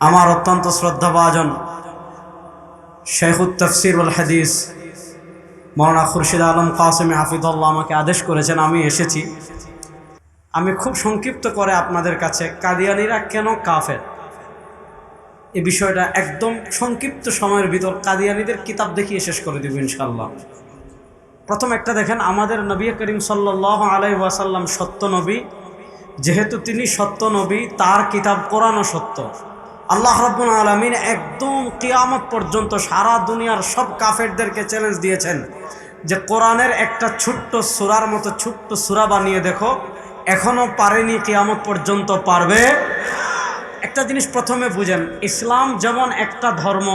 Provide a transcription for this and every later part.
আমার অত্যন্ত শ্রদ্ধাভাজন শেখুত তফসির উল হাদিস। মৌলানা খুরশিদ আলম কাসেম হাফিদুল্লাহ আমাকে আদেশ করেছেন, আমি এসেছি। আমি খুব সংক্ষিপ্ত করে আপনাদের কাছে, কাদিয়ানিরা কেন কাফের? এই বিষয়টা একদম সংক্ষিপ্ত সময়ের ভিতর কাদিয়ানিদের কিতাব দেখিয়ে শেষ করে দেব ইনশাল্লাহ প্রথম একটা দেখেন, আমাদের নবী করিম সাল্লাহ আলাই ওয়াসাল্লাম সত্য নবী। যেহেতু তিনি সত্য নবী, তার কিতাব কোরআনও সত্য। আল্লাহ রব্বুল আলমিন একদম কিয়ামত পর্যন্ত সারা দুনিয়ার সব কাফেরদেরকে চ্যালেঞ্জ দিয়েছেন যে কোরআনের একটা ছোট্ট সুরার মতো ছোট্ট সুরা বানিয়ে দেখো এখনও পারেনি কিয়ামত পর্যন্ত পারবে। একটা জিনিস প্রথমে বুঝেন, ইসলাম যেমন একটা ধর্ম,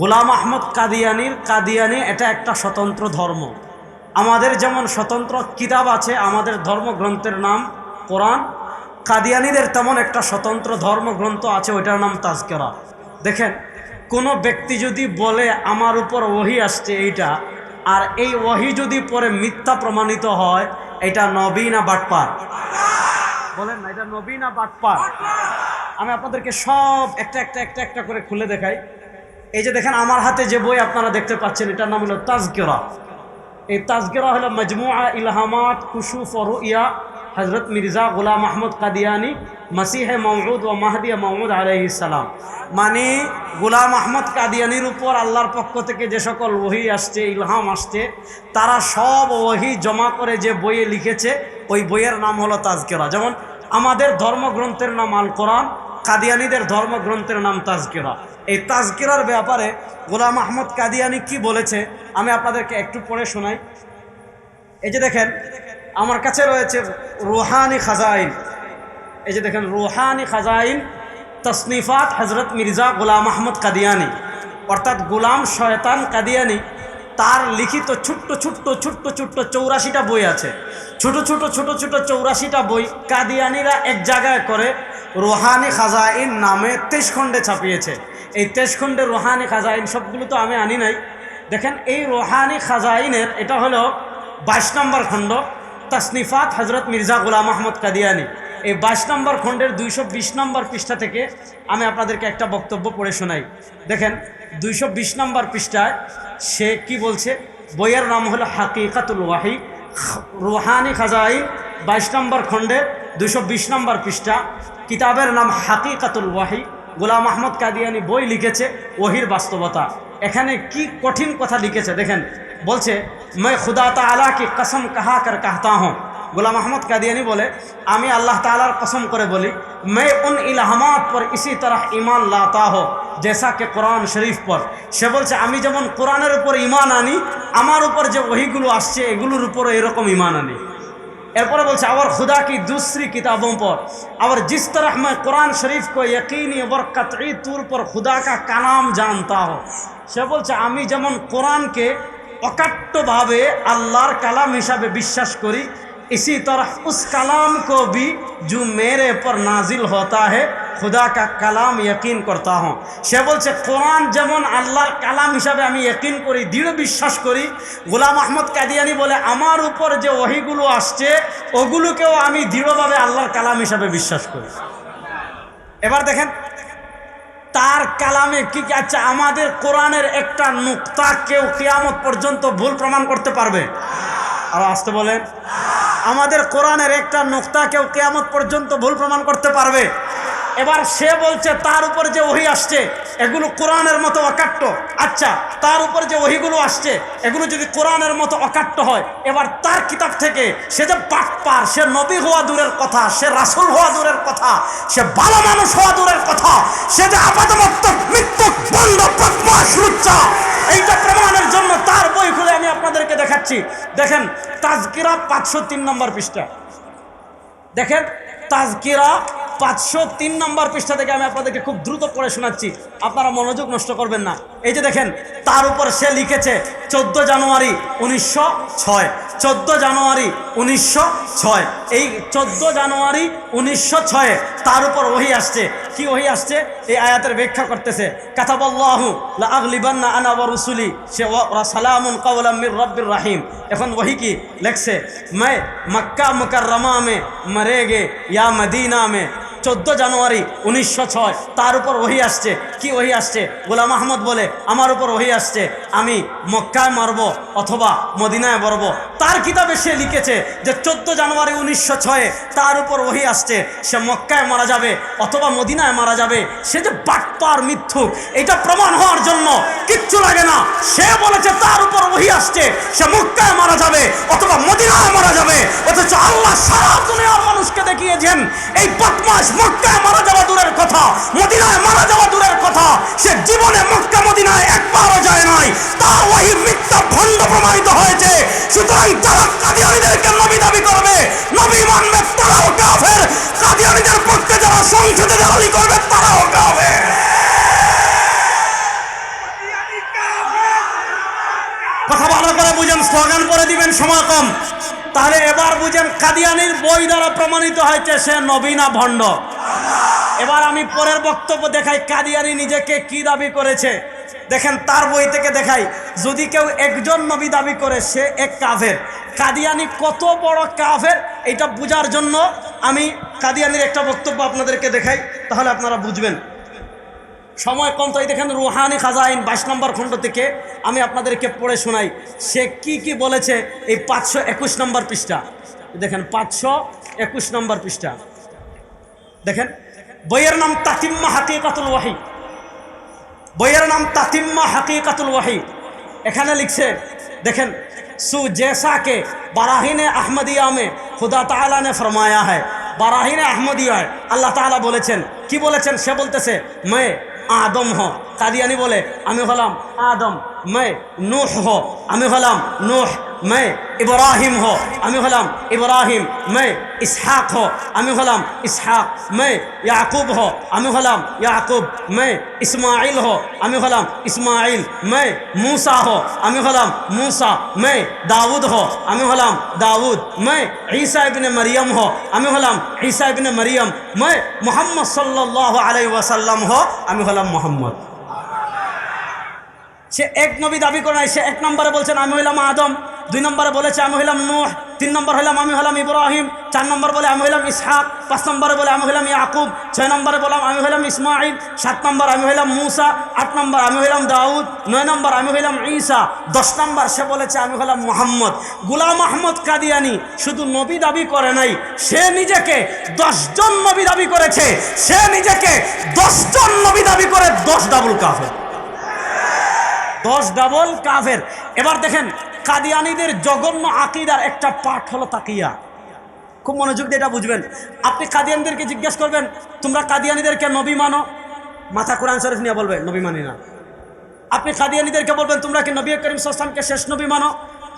গোলাম আহমদ কাদিয়ানির কাদিয়ানি এটা একটা স্বতন্ত্র ধর্ম। আমাদের যেমন স্বতন্ত্র কিতাব আছে, আমাদের ধর্মগ্রন্থের নাম কোরআন কাদিয়ানিদের তেমন একটা স্বতন্ত্র ধর্মগ্রন্থ আছে, ওইটার নাম তাজকেরা। দেখেন, কোনো ব্যক্তি যদি বলে, আমার উপর ওহি আসছে এইটা, আর এই ওহি যদি পরে মিথ্যা প্রমাণিত হয়, এটা নবী না বাটপার? বলেন না, এটা নবী না বাটপার? আমি আপনাদেরকে সব একটা একটা একটা একটা করে খুলে দেখাই। এই যে দেখেন, আমার হাতে যে বই আপনারা দেখতে পাচ্ছেন, এটার নাম হলো তাজকেরা। এই তাজকেরা হলো মজমুআ ইলহামাত ও ইয়া হজরত মির্জা গোলাম আহমদ কাদিয়ানি মসিহে মৌদ ও মাহদিয়া মহমুদ আলহিসাল্লাম মানে গোলাম আহমদ কাদিয়ানির উপর আল্লাহর পক্ষ থেকে যে সকল ওহি আসছে, ইলহাম আসছে, তারা সব ওহি জমা করে যে বইয়ে লিখেছে, ওই বইয়ের নাম হলো তাজকেরা। যেমন আমাদের ধর্মগ্রন্থের নাম আল কোরআন কাদিয়ানিদের ধর্মগ্রন্থের নাম তাজকেরা। এই তাজকিরার ব্যাপারে গোলাম আহমদ কাদিয়ানি কি বলেছে, আমি আপনাদেরকে একটু পড়ে শোনাই। এই যে দেখেন আমার কাছে রয়েছে রুহানি খাজাইন। এই যে দেখেন, রুহানি খাজাইন, তসনিফাত হজরত মির্জা গোলাম আহমদ কাদিয়ানি। অর্থাৎ গোলাম শয়তান কাদিয়ানি, তার লিখিত ছোট্ট ছোট্ট ছোট্ট ছোট্ট চৌরাশিটা বই আছে। ছোট ছোট ছোট ছোট চৌরাশিটা বই কাদিয়ানিরা এক জায়গায় করে রোহানি খাজাইন নামে তেইশ খণ্ডে ছাপিয়েছে। এই তেইশ খণ্ডের রোহানি খাজাইন সবগুলো তো আমি আনি নাই। দেখেন, এই রোহানি খাজাইনের, এটা হলো বাইশ নম্বর খণ্ড। তাসনিফাত হজরত মির্জা গোলাম আহমদ কাদিয়ানি। এই বাইশ নম্বর খণ্ডের দুইশো বিশ নম্বর পৃষ্ঠা থেকে আমি আপনাদেরকে একটা বক্তব্য পড়ে শোনাই। দেখেন, দুইশো বিশ নম্বর পৃষ্ঠায় সে কি বলছে? বইয়ের নাম হলো হাকিকাতুল ওয়াহি, রুহানি খাজাই। বাইশ নম্বর খণ্ডের দুইশো বিশ নম্বর পৃষ্ঠা, কিতাবের নাম হাকিকাতুল ওয়াহি। গোলাম আহমদ কাদিয়ানি বই লিখেছে, ওহির বাস্তবতা। এখানে কি কঠিন কথা লিখেছে দেখেন বলছে मैं खुदा ताला की कसम कहा कर कहता हूँ গোলাম আহমদ কাদিয়ানি বলে আমি আল্লাহ তালার কসম করে বলি मैं उन इलाहामात पर इसी तरह ईमान लाता हो जैसा कि কোরআন শরীফ পর সে বলছে আমি যেমন কোরআনের উপর ইমান আনি আমার উপর যে ওহিগুলো আসছে এগুলোর উপরে এরকম ইমান আনি এরপরে বলছে আবার खुदा की दूसरी किताबों पर और जिस तरह मैं कुरान शरीफ को यकीनी और कतई तौर पर खुदा का कलाम जानता हो সে বলছে আমি যেমন কোরআনকে অকাট্যভাবে আল্লাহর কালাম হিসাবে বিশ্বাস করি इसी तरह उस कलाम को भी जो मेरे पर नाजिल होता है খুদা কা কালাম ইয়কিন করতা হন। সে বলছে, কোরআন যেমন আল্লাহর কালাম হিসাবে আমি ইয়কিন করি, দৃঢ় বিশ্বাস করি, গোলাম আহমদ কাদিয়ানি বলে, আমার উপর যে ওহিগুলো আসছে, ওগুলোকেও আমি দৃঢ়ভাবে আল্লাহর কালাম হিসাবে বিশ্বাস করি। এবার দেখেন, তার কালামে কি কি আচ্ছা আমাদের কোরআনের একটা নুক্তা কেউ কেয়ামত পর্যন্ত ভুল প্রমাণ করতে পারবে? আর আসতে বলেন। আমাদের কোরআনের একটা নোক্তা কেউ কেয়ামত পর্যন্ত ভুল প্রমাণ করতে পারবে? এবার সে বলছে, তার উপর যে ওহি আসছে, এগুলো কোরআনের মতো অকাট্য। আচ্ছা তার উপর যে ওহিগুলো আসছে, এগুলো যদি কোরআনের মতো অকাট্য হয়, এবার তার কিতাব থেকে সে যে পার, সে নবী হওয়া দূরের কথা, সে রাসুল হওয়া দূরের কথা, সে ভালো মানুষ হওয়া দূরের কথা, সে যে আপাতমত্ত মৃত্যু বন্ধ বদমাস এইটা প্রমাণের জন্য তার বই খুলে আমি আপনাদেরকে দেখাচ্ছি। দেখেন, তাজকিরা পাঁচশো তিন নম্বর পৃষ্ঠা। দেখেন, তাজকিরা পাঁচশো তিন নম্বর পৃষ্ঠা থেকে আমি আপনাদেরকে খুব দ্রুত পড়ে শোনাচ্ছি আপনারা মনোযোগ নষ্ট করবেন না এই যে দেখেন তার উপর সে লিখেছে চোদ্দ জানুয়ারি উনিশশো ছয় চোদ্দো জানুয়ারি উনিশশো ছয় এই চোদ্দ জানুয়ারি উনিশশো ছয়ে তার উপর ওহি আসছে কি ওহি আসছে এই আয়াতের ব্যাখ্যা করতেছে কাতাবাল্লাহু লা আগলিবান্না আনা ওয়া রুসুলি সে ওয়া সালামুন কাওলাম মির রব্বির রাহিম এখন ওহি কি লেখছে मैं मक्का मुकर्रमा में मरेगे या मदीना में চোদ্দ জানুয়ারি উনিশশো ছয়, তার উপর ওহি আসছে। কি ওহি আসছে? গোলাম আহমদ বলে, আমার উপর ওহি আসছে। আমি মক্কায় মারব অথবা মদিনায় মরব। তার কিতাবে সে লিখেছে যে, চোদ্দ জানুয়ারি উনিশশো ছয়ে, তার উপর ওহি আসছে। সে মক্কায় মারা যাবে অথবা মদিনায় মারা যাবে। সে যে বাটপার মিথ্যুক, এটা প্রমাণ হওয়ার জন্য কিচ্ছু লাগে না। সে বলেছে, তার উপর ওহি আসছে। সে মক্কায় মারা যাবে অথবা মদিনায় মারা যাবে। অথচ আল্লাহ সারা দুনিয়ার মানুষকে দেখিয়েছেন, এই বদমাস মক্কায় মারা যাওয়া দূরের কথা, মদিনায় মারা যাওয়া দূরের কথা, সে জীবনে মক্কা মদিনায় একবারও যায় নাই। তার ওই মিথ্যা ভণ্ড প্রমাণিত হয়েছে। সুতরাং যারা কাদিয়ানিদেরকে নবী দাবি করবে, নবী মানবে তারাও কাফের। কাদিয়ানিদের পক্ষে যারা সংসদে দালালি করবে, তারাও কাফের। কথা ভালো করে বুঝেন, স্লোগান করে দিবেন, সময় কম। তাহলে এবার বুঝেন কাদিয়ানির বই দ্বারা প্রমাণিত হয়েছে সে নবীনা ভণ্ড। এবার আমি পরের বক্তব্য দেখাই, কাদিয়ানি নিজেকে কি দাবি করেছে? দেখেন তার বই থেকে দেখাই, যদি কেউ একজন নবী দাবি করে, সে এক কাফের। কাদিয়ানি কত বড় কাফের, এটা বোঝার জন্য আমি কাদিয়ানির একটা বক্তব্য আপনাদেরকে দেখাই, তাহলে আপনারা বুঝবেন। সময় কম তাই দেখেন রুহানি খাজাইন বাইশ নম্বর খণ্ড থেকে আমি আপনাদেরকে পড়ে শোনাই। সে কি কি বলেছে এই পাঁচশো একুশ নম্বর পৃষ্ঠা? দেখেন, পাঁচশো একুশ নম্বর পৃষ্ঠা। দেখেন, বইয়ের নাম তাতিম্মা হাকিকাতুল ওয়াহি। বইয়ের নাম তাতিম্মা হাকিকাতুল ওয়াহি। এখানে লিখছে, দেখেন, সু জেসাকে বারাহিনে আহমদিয়া মে খুদা তালা নে ফরমায়া হ্যায় বারাহিনে আহমদিয়া আল্লাহ তালা বলেছেন। কি বলেছেন? সে বলতেছে মেয়ে আদম হ। কাদিয়ানি বলে আমি হলাম আদম মে নুহ হ। আমি হলাম নূহ। মে ইব্রাহিম হ আমি হলাম ইব্রাহিম মে ইসহাক হ আমি হলাম ইসহাক মে ইয়াকুব হ আমি হলাম ইয়াকুব মে ইসমাইল হ আমি হলাম ইসমাইল মে মুসা হ আমি হলাম মুসা মে দাউদ হ আমি হলাম দাউদ মে ঈসা ইবনে মরিয়ম হ আমি হলাম ঈসা ইবনে মরিয়ম মে মোহাম্মদ সাল্লাল্লাহু আলাইহি ওয়াসাল্লাম হ আমি হলাম মোহাম্মদ সে এক নবী দাবি করে সে এক নম্বরে বলছেন আমি হইলাম আদম দুই নম্বরে বলেছে, আমি হইলাম নূহ। তিন নম্বর হইলাম, আমি হলাম ইব্রাহিম। চার নম্বর বলে, আমি হইলাম ইসহাক। পাঁচ নম্বরে বলে, আমি হইলাম ইয়াকুব। ছয় নম্বরে বললাম আমি হইলাম ইসমাইল সাত নম্বর, আমি হইলাম মুসা। আট নম্বর, আমি হইলাম দাউদ। নয় নম্বর, আমি হইলাম ঈসা। দশ নম্বর, সে বলেছে, আমি হলাম মোহাম্মদ। গুলাম আহমদ কাদিয়ানি শুধু নবী দাবি করে নাই, সে নিজেকে দশজন নবী দাবি করেছে। সে নিজেকে দশজন নবী দাবি করে, দশ ডাবল কাফের। দশ ডাবল কাফের। এবার দেখেন কাদিয়ানিদের জঘন্য আকিদার একটা পাঠ হলো তাকিয়া। খুব মনোযোগ দিয়ে এটা বুঝবেন। আপনি কাদিয়ানিদেরকে জিজ্ঞেস করবেন, তোমরা কাদিয়ানিদেরকে নবী মানো? মাথা কোরআন শরীফ নিয়ে বলবে, নবী মানি না। আপনি কাদিয়ানিদেরকে বলবেন, তোমরা কি নবী করিম সস্তানকে শেষ নবী মানো?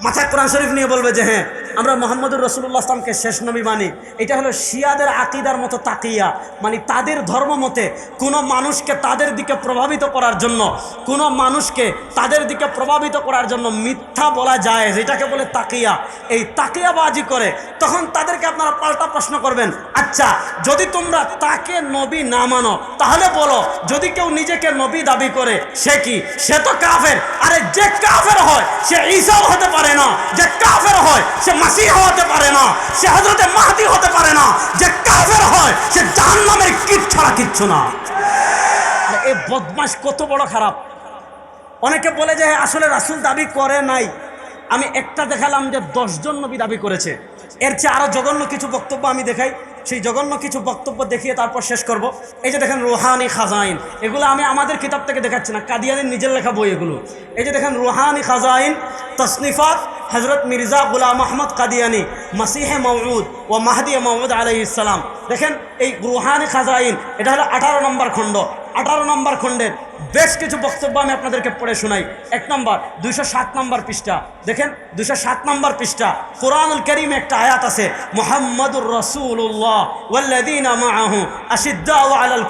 মাথা কোরআন শরীফ নিয়ে বলবে যে হ্যাঁ আমরা মোহাম্মদুর রসুল্লাহ আসলামকে শেষ নবী মানি। এটা হলো শিয়াদের আকিদার মতো তাকিয়া মানে তাদের ধর্ম মতে কোনো মানুষকে তাদের দিকে প্রভাবিত করার জন্য, কোনো মানুষকে তাদের দিকে প্রভাবিত করার জন্য মিথ্যা বলা যায়, যেটাকে বলে তাকিয়া। এই তাকিয়াবাজি করে, তখন তাদেরকে আপনারা পাল্টা প্রশ্ন করবেন আচ্ছা যদি তোমরা তাকে নবী না মানো, তাহলে বলো, যদি কেউ নিজেকে নবী দাবি করে, সে কি? সে তো কাফের। আরে যে কাফের হয়, সে ঈসাও হতে পারে। না যে কাফের হয় সে মাসি হতে পারে না সে হজরতে মাহাদি হতে পারে না যে কাফের হয় সে জাহান্নামের কীট ছাড়া কিচ্ছু না। এই বদমাস কত বড় খারাপ। অনেকে বলে যে হ্যাঁ, আসলে রাসুল দাবি করে নাই। আমি একটা দেখালাম যে দশজন নবী দাবি করেছে। এর চেয়ে আরও জঘন্য কিছু বক্তব্য আমি দেখাই। সেই জঘন্য কিছু বক্তব্য দেখিয়ে তারপর শেষ করব। এই যে দেখেন রুহানি খাজাইন, এগুলো আমি আমাদের কিতাব থেকে দেখাচ্ছি না, কাদিয়ানির নিজের লেখা বই এগুলো। এই যে দেখেন রুহানি খাজাইন তসনিফাত হজরত মির্জা গুলাম আহমদ কাদিয়ানি, মাসিহে মৌদ ও মাহদি মৌদ আলাই ইসলাম দেখেন এই রুহানি খাজাইন, এটা হলো আঠারো নম্বর খণ্ড, আঠারো নম্বর খণ্ডের বেশ কিছু বক্তব্য আমি আপনাদেরকে পড়ে শোনাই। এক নম্বর, দুইশো সাত নম্বর পৃষ্ঠা। দেখেন, দুইশো সাত নম্বর পৃষ্ঠা, কোরআনুল করিম একটা আয়াত আছে, মোহাম্মদুর রসুল্লাহ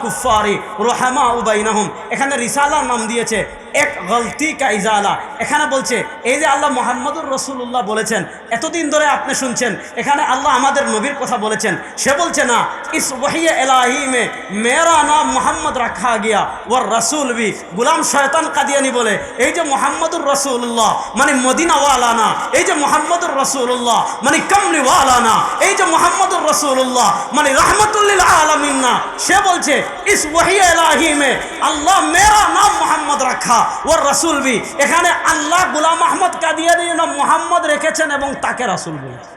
কুফারি রুহামা উবাইনাহুম এখানে রিসালার নাম দিয়েছে, এক গলতি কা ইজালা। এখানে বলছে, এই যে আল্লাহ মোহাম্মদুর রসুল্লাহ বলেছেন, এতদিন ধরে আপনি শুনছেন, এখানে আল্লাহ আমাদের নবীর কথা বলেছেন। সে বলছে না, ইস ওহিয়ে এলাহি মে মেরা নাম মোহাম্মদ রাখা গিয়া ওর রসুল রাসুলবি গুলাম শয়তান কাদিয়ানি বলে, এই যে মোহাম্মদুর রসুল্লাহ মানে মদিনাওয়ালানা, এই যে মোহাম্মদুর রসুল্লাহ মানে কমলিওয়ালানা, এই যে মোহাম্মদুর রসুল্লাহ মানে রহমতুল্লিল আলমিনা সে বলছে, ইস ওহি এলাহি মে আল্লাহ মেরা নাম মোহাম্মদ রাখা, ওর রসুল বি, এখানে আল্লাহ গুলাম আহমদ কাদিয়ানি নাম মোহাম্মদ রেখেছেন এবং তাকে রাসুল বলেছে।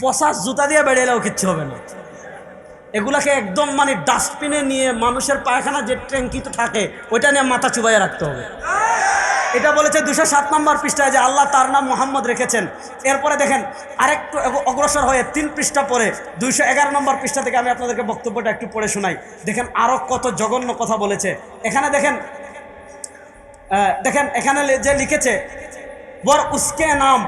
পশাস জুতা দিয়ে বেরিয়েলেও কিচ্ছু হবে না। এগুলাকে একদম মানে ডাস্টবিনে নিয়ে মানুষের পায়খানা যে ট্যাঙ্কিতে থাকে, ওইটা নিয়ে মাথা চুবাইয়া রাখতে হবে। এটা বলেছে দুশো সাত নম্বর পৃষ্ঠায় যে আল্লাহ তার নাম মোহাম্মদ রেখেছেন। এরপরে দেখেন, আরেকটু অগ্রসর হয়ে তিন পৃষ্ঠা পরে দুইশো এগারো নম্বর পৃষ্ঠা থেকে আমি আপনাদেরকে বক্তব্যটা একটু পড়ে শোনাই। দেখেন আরও কত জঘন্য কথা বলেছে। এখানে দেখেন দেখেন, এখানে যে লিখেছে বর উস্কে নাম,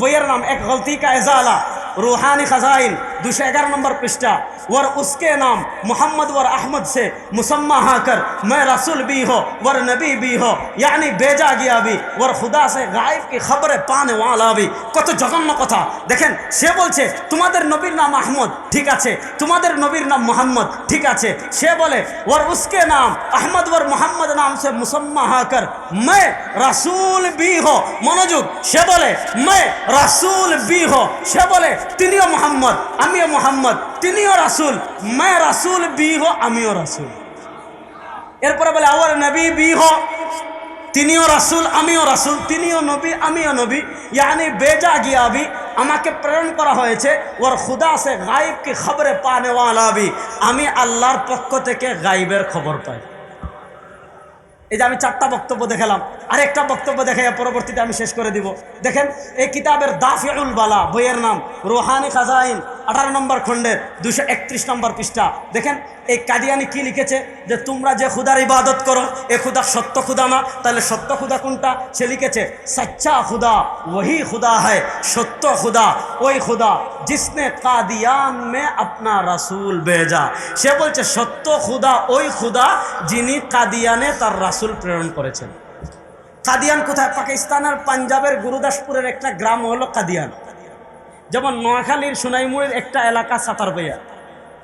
বইয়ের নাম এক গলতি কায়জা এজালা, রুহানি খাজাইন। दूसरे ग्यारह नंबर पृष्ठा वर उसके नाम मोहम्मद वर अहमद से मुसम्मा हाकर मैं रसूल भी हो वर नबी भी हो यानी भेजा गया भी वर खुदा से गायब की खबरें पाने वाला भी কত জঘন্য কথা দেখেন সে বলছে তোমাদের নবীর নাম আহমদ ঠিক আছে তোমাদের নবীর নাম মোহাম্মদ ঠিক আছে সে বলে ওর উসকে নাম আহমদ ওর মোহাম্মদ নাম সে মুসম্মা হাকর मैं রাসূল বি হো মনোযোগ সে বলে मैं রাসূল বি হো সে বলে তিনিও মোহাম্মদ আমিও মোহাম্মদ, তিনিও রাসূল मैं রাসূল বি হো আমিও রাসূল। এরপরে বলে আওয়ার নবী বি হো তিনিও রাসূল, আমিও রাসূল, তিনিও নবী, আমিও নবী, ইয়ানি বেজা গিয়া বি, আমাকে প্রেরণ করা হয়েছে, ওর খুদা সে গাইব কি খবরে পানে ওয়ালা বি, আমি আল্লাহর পক্ষ থেকে গাইবের খবর পাই। এই যে আমি চারটা বক্তব্য দেখালাম, আরেকটা বক্তব্য দেখে পরবর্তীতে আমি শেষ করে দিব। দেখেন, এই কিতাবের দাফিউল বালা, বইয়ের নাম, রোহানি খাজাইন আঠারো নম্বর খণ্ডের দুশো একত্রিশ নম্বর পৃষ্ঠা। দেখেন, এই কাদিয়ানি কি লিখেছে? যে তোমরা যে খুদার ইবাদত করো, এ খুদা সত্য খুদা না। তাহলে সত্য খুদা কোনটা? সে লিখেছে, সচ্চা খুদা, ওহি খুদা হয়, সত্য খুদা, ওই খুদা, জিসনে কাদিয়ান মে আপনা রাসুল বেজা সে বলছে, সত্য খুদা, ওই খুদা, যিনি কাদিয়ানে তার রাসুল প্রেরণ করেছেন। কাদিয়ান কোথায়? পাকিস্তানের পাঞ্জাবের গুরুদাসপুরের একটা গ্রাম হলো কাদিয়ান। যেমন নোয়াখালীর সোনাইমুড়ির একটা এলাকা সাতারবইয়া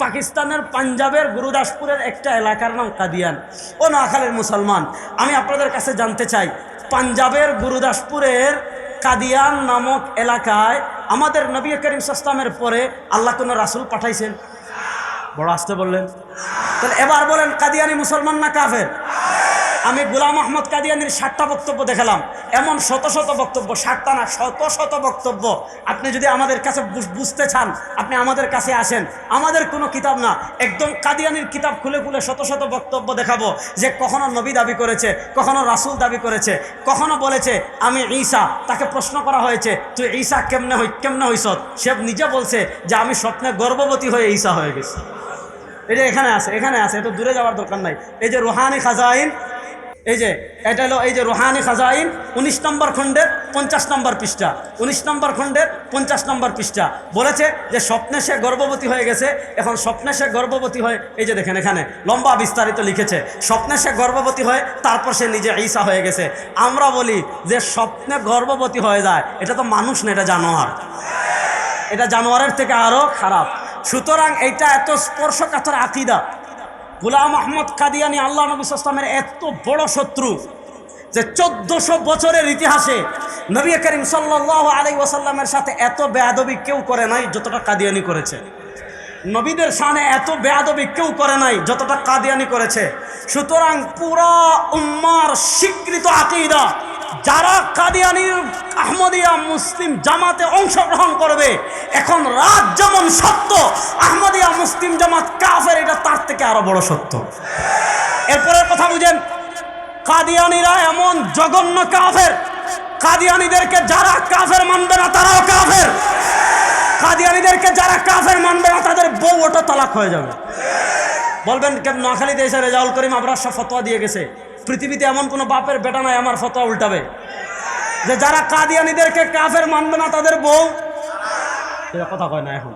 পাকিস্তানের পাঞ্জাবের গুরুদাসপুরের একটা এলাকার নাম কাদিয়ান। ও নোয়াখালীর মুসলমান, আমি আপনাদের কাছে জানতে চাই, পাঞ্জাবের গুরুদাসপুরের কাদিয়ান নামক এলাকায় আমাদের নবী করিম সাস্তামের পরে আল্লাহ কোনো রাসুল পাঠাইছেন? বড় আসতে বললেন। তাহলে এবার বলেন, কাদিয়ানি মুসলমান না কাফের? আমি গুলাম আহমদ কাদিয়ানির ষাটটা বক্তব্য দেখালাম। এমন শত শত বক্তব্য ষাটটা না, শত শত বক্তব্য। আপনি যদি আমাদের কাছে বুঝতে চান, আপনি আমাদের কাছে আসেন। আমাদের কোনো কিতাব না, একদম কাদিয়ানির কিতাব খুলে খুলে শত শত বক্তব্য দেখাবো যে কখনো নবী দাবি করেছে, কখনো রাসূল দাবি করেছে, কখনো বলেছে, আমি ঈসা, তাকে প্রশ্ন করা হয়েছে, তুই ঈসা কেমনে হই কেমনে হইস? সে নিজে বলছে যে আমি স্বপ্নে গর্ভবতী হয়ে ঈসা হয়ে গেছি। যে এখানে আছে এখানে আছে, এত দূরে যাওয়ার দরকার নাই। এই যে রুহানি খাজাইন এই যে, এটা হলো এই যে রুহানি খাজাইন, উনিশ নম্বর খণ্ডের পঞ্চাশ নম্বর পৃষ্ঠা। উনিশ নম্বর খণ্ডের পঞ্চাশ নম্বর পৃষ্ঠা। বলেছে যে স্বপ্নে সে গর্ভবতী হয়ে গেছে, এখন স্বপ্নে সে গর্ভবতী হয়ে, এই যে দেখেন এখানে, লম্বা বিস্তারিত লিখেছে, স্বপ্নে সে গর্ভবতী হয়ে, তারপর সে নিজে ঈসা হয়ে গেছে। আমরা বলি যে স্বপ্নে গর্ভবতী হয়ে যায়, এটা তো মানুষ না, এটা জানোয়ার। এটা জানোয়ারের থেকে আরও খারাপ। সুতরাং এইটা এত স্পর্শকাতর আকিদা। গুলাম আহমদ কাদিয়ানি আল্লাহ নবী ইসলামের এত বড় শত্রু যে চোদ্দশো বছরের ইতিহাসে নবী করিম সাল্লাহ আলাই ওয়াসাল্লামের সাথে এত বেয়াদবি কেউ করে নাই যতটা কাদিয়ানি করেছে। নবীদের সামনে এত বেয়াদবি কেউ করে নাই যতটা কাদিয়ানি করেছে। সুতরাং পুরা উম্মার স্বীকৃত আকিদা যারা কাদিয়ানির আহমদিয়া মুসলিম জামাতে অংশগ্রহণ করবে, এখন রাত যেমন সত্য, আহমদিয়া মুসলিম জামাত কাফের, এটা তার থেকে আরও বড় সত্য। এরপরের কথা বুঝেন, কাদিয়ানিরা এমন জঘন্য কাফের, কাদিয়ানিদেরকে যারা কাফের মানবে না, তারাও কাফের। কাদিয়ানিদেরকে যারা কাফের মানবে না, তাদের বউ ওটা তালাক হয়ে যাবে। বলবেন নোয়াখালীতে এসে রেজাউল করিম আবরার সব ফতোয়া দিয়ে গেছে? পৃথিবীতে এমন কোনো বাপের বেটা নাই, আমার ফতোয়া উল্টাবে। যে যারা কাদিয়ানিদেরকে কাফের মানবে না, তাদের বউ। এটা কথা কয় না এখন।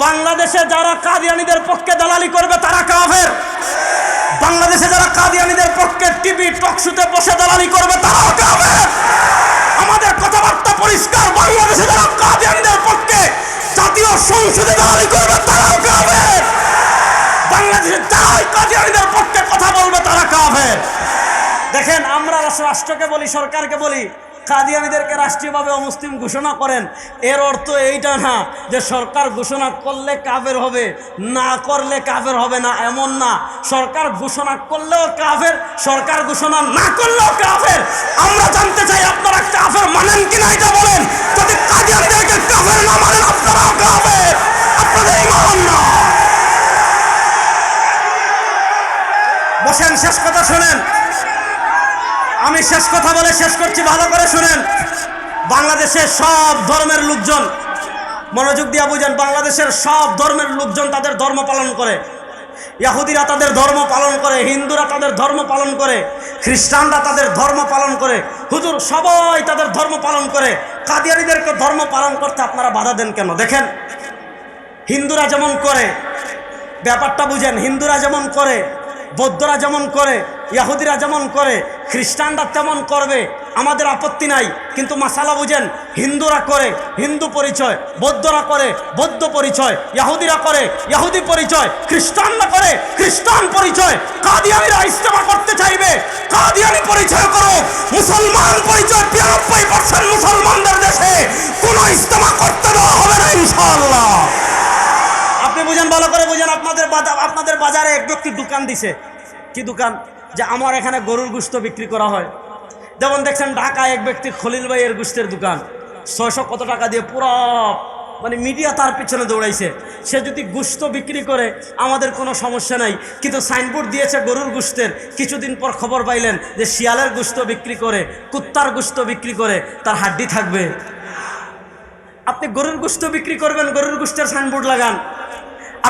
বাংলাদেশে যারা কাদিয়ানিদের পক্ষে দালালি করবে, তারা কাফের। বাংলাদেশে যারা কাদিয়ানিদের পক্ষে টিভি টকশুতে বসে দালালি করবে, তারাও কাফের। আমাদের কথাবার্তা পরিষ্কার, বাংলাদেশে যারা কাদিয়ানিদের পক্ষে জাতীয় সংসদে দালালি করবে, তারাও কাফের। যারাই কাদিয়ানিদের পক্ষে কথা বলবে তারা কাফের। দেখেন, আমরা রাষ্ট্রকে বলি, সরকারকে বলি, কাদিয়ানিদেরকে রাষ্ট্রীয়ভাবে অমুসলিম ঘোষণা করেন। এর অর্থ এইটা না যে সরকার ঘোষণা করলে কাফের হবে, না করলে কাফের হবে না, এমন না। সরকার ঘোষণা করলেও কাফের, সরকার ঘোষণা না করলেও কাফের। আমরা জানতে চাই আপনারা কাফের মানেন কিনা এটা বলেন। যদি কাদিয়ানিদেরকে কাফের না মানেন, আপনারাও কাফের। আপনাদের ইমান না বসেন শেষ কথা শুনেন আমি শেষ কথা বলে শেষ করছি, ভালো করে শুনেন। বাংলাদেশের সব ধর্মের লোকজন, মনোযোগ দিয়া বুঝেন, বাংলাদেশের সব ধর্মের লোকজন তাদের ধর্ম পালন করে। ইয়াহুদিরা তাদের ধর্ম পালন করে, হিন্দুরা তাদের ধর্ম পালন করে, খ্রিস্টানরা তাদের ধর্ম পালন করে, হুজুর সবাই তাদের ধর্ম পালন করে। কাদিয়ানিদেরকে ধর্ম পালন করতে আপনারা বাধা দেন কেন? দেখেন, হিন্দুরা যেমন করে, ব্যাপারটা বুঝেন, হিন্দুরা যেমন করে বৌদ্ধরা যেমন করে, ইয়াহুদিরা যেমন করে, খ্রিস্টানরা তেমন করবে, আমাদের আপত্তি নাই। কিন্তু মাসালা বুঝেন, হিন্দুরা করে, হিন্দু পরিচয়, বৌদ্ধরা করে, বৌদ্ধ পরিচয়, ইয়াহুদিরা করে, ইয়াহুদি পরিচয়, খ্রিস্টানরা করে, খ্রিস্টান পরিচয়। কাদিয়ানিরা ইস্তেমা করতে চাইবে, কাদিয়ানি পরিচয় করো। মুসলমান পরিচয় বিরানব্বই পার্সেন্ট মুসলমানদের দেশে, কোনো ইস্তেমা করতে দেওয়া হবে না ইনশাআল্লাহ। আপনি বুঝেন, ভালো করে বুঝেন, আপনাদের আপনাদের বাজারে এক ব্যক্তি দোকান দিছে। কি দোকান? যে আমার এখানে গরুর গুস্ত বিক্রি করা হয়। যেমন দেখছেন, ঢাকায় এক ব্যক্তি খলিল ভাইয়ের গুস্তের দোকান। ছয়শো কত টাকা দিয়ে পুরো মানে মিডিয়া তার পিছনে দৌড়াইছে। সে যদি গুস্ত বিক্রি করে, আমাদের কোনো সমস্যা নাই। কিন্তু সাইনবোর্ড দিয়েছে গরুর গুস্তের কিছুদিন পর খবর পাইলেন যে শিয়ালের গুস্ত বিক্রি করে, কুত্তার গুস্ত বিক্রি করে, তার হাড্ডি থাকবে। আপনি গরুর গোস্ত বিক্রি করবেন, গরুর গোস্তের সাইনবোর্ড লাগান।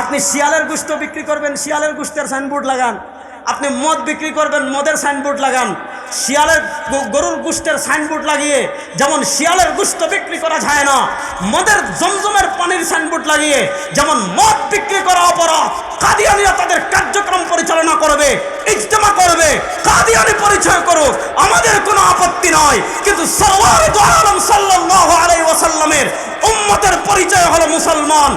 আপনি শিয়ালের গুস্ত বিক্রি করবেন, শিয়ালের গুস্তের সাইনবোর্ড লাগান। আপনি মদ বিক্রি করবেন, মদের সাইনবোর্ড লাগান। শিয়ালের গরুর গুস্তের সাইনবোর্ড লাগিয়ে, যেমন শিয়ালের গুস্ত বিক্রি করা যায় না, মদের জমজমের পানির সাইনবোর্ড লাগিয়ে, যেমন মদ বিক্রি করা অপরাধ, কাদিয়ানিরা তাদের কার্যক্রম পরিচালনা করবে। ইজতেমা কাদিয়ানি পরিচয় করুক, আমাদের কোনো আপত্তি নয় কিন্তু উম্মতের পরিচয় হলো মুসলমান।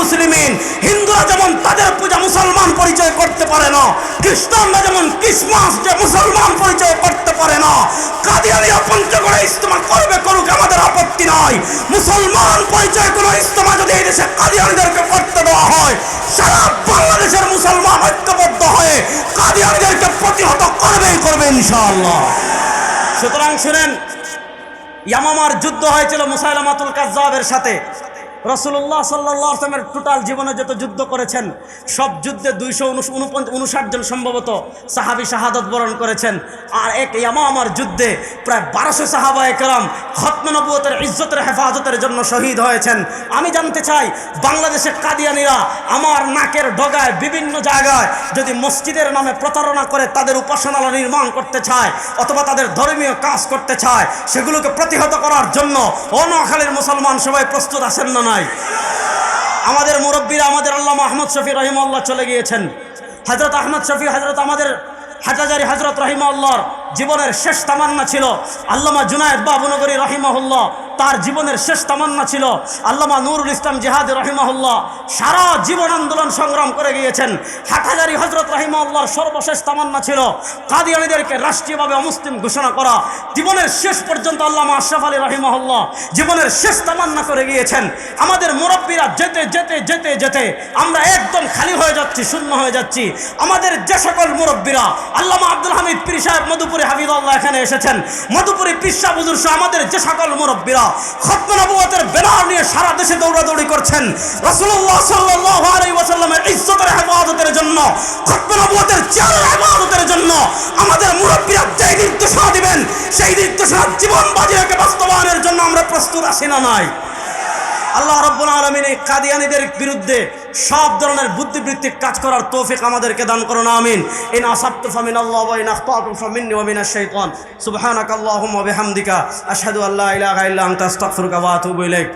মুসলিমিন। হিন্দুরা যেমন তাদের পূজা মুসলমান পরিচয় করতে পারে না, খ্রিস্টানরা যেমন ক্রিসমাস যে মুসলমান পরিচয় করতে পারে না। পঞ্চগড়ে করবে করুক, আমাদের আপত্তি নাই। মুসলমান পরিচয় কোনো ইস্তেমা যদি এই দেশে কাদিয়ানিদেরকে করতে দেওয়া হয়, সারা বাংলাদেশের মুসলমান ঐক্যবদ্ধ হয়ে কাদিয়ানদেরকে প্রতিহত করবেই করবে ইনশাআল্লাহ। সুতরাং শুনেন, ইয়ামামার যুদ্ধ হয়েছিল মুসাইলামাতুল কাজ্জাবের সাথে। রসুল্লাহ সাল্লাহ আসলামের টোটাল জীবনে যত যুদ্ধ করেছেন, সব যুদ্ধে দুইশো উনষাট জন সম্ভবত সাহাবি শাহাদত বরণ করেছেন। আর এক ইয়ামামার যুদ্ধে প্রায় বারোশো সাহাবা একরাম খতমনবুয়তের ইজ্জতের হেফাজতের জন্য শহীদ হয়েছেন। আমি জানতে চাই বাংলাদেশের কাদিয়ানিরা আমার নাকের ডগায় বিভিন্ন জায়গায় যদি মসজিদের নামে প্রতারণা করে তাদের উপাসনালয় নির্মাণ করতে চায় অথবা তাদের ধর্মীয় কাজ করতে চায়, সেগুলোকে প্রতিহত করার জন্য অনখালীর মুসলমান সবাই প্রস্তুত আছেন না নাই। আমাদের মুরব্বীরা, আমাদের আল্লাহ আহমদ শফি রহিম রহিমাল্লাহ চলে গিয়েছেন। হজরত আহমদ শফি হজরত আমাদের হাজাজারি হজরত রহিমাল্লাহর জীবনের শেষ তামান্না ছিল। আল্লামা জুনায়দ বাবুনগরী রহিমাহুল্লাহ তার জীবনের শেষ তামান্না ছিল। আল্লামা নুরুল ইসলাম জেহাদ রহিমাহুল্লাহ সারা জীবন আন্দোলন সংগ্রাম করে গিয়েছেন। হাটহাজারি হজরত রহিমাল্লাহর সর্বশেষ তামান্না ছিল। কাদিয়ানিদেরকে রাষ্ট্রীয়ভাবে অমুসলিম ঘোষণা করা। জীবনের শেষ পর্যন্ত আল্লামা আশরাফ আলী রহিমাহুল্লাহ জীবনের শেষ তামান্না করে গিয়েছেন। আমাদের মুরব্বীরা যেতে যেতে যেতে যেতে আমরা একদম খালি হয়ে যাচ্ছি, শূন্য হয়ে যাচ্ছি। আমাদের যে সকল মুরব্বীরা, আল্লামা আব্দুল হামিদ পীর সাহেব মধুপুরি হাবিদুল্লাহ এখানে এসেছেন। মধুপুরি পিসা বুজুর আমাদের যে সকল মুরব্বীরা খতমনবুয়তের ব্যানার নিয়ে সারা দেশে দৌড়াদৌড়ি করছেন রাসূলুল্লাহ সাল্লাল্লাহু আলাইহি ওয়াসাল্লামের ইজ্জতের হেফাজতের জন্য খতমনবুয়তের চেয়ারের হেফাজতের জন্য আমাদের মুরব্বীরা যেই নির্দেশনা দিবেন, সেই নির্দেশনা জীবন বাজি রেখে বাস্তবায়নের জন্য আমরা প্রস্তুত আছি না নাই? আল্লাহ রব্বুল আলমিন এই কাদিয়ানিদের বিরুদ্ধে সব ধরনের বুদ্ধিবৃত্তিক কাজ করার তৌফিক আমাদেরকে দান করুন, আমিন। ইন আসাবতু ফামিন আল্লাহ ওয়া ইন আখতাতু ফামিন্নি ওয়া মিনাশ শাইতান। সুবহানাকাল্লাহুম্মা ওয়া বিহামদিকা। আশহাদু আল্লা ইলাহা ইল্লা আনতা, আস্তাগফিরুকা ওয়া আতুবু ইলাইক।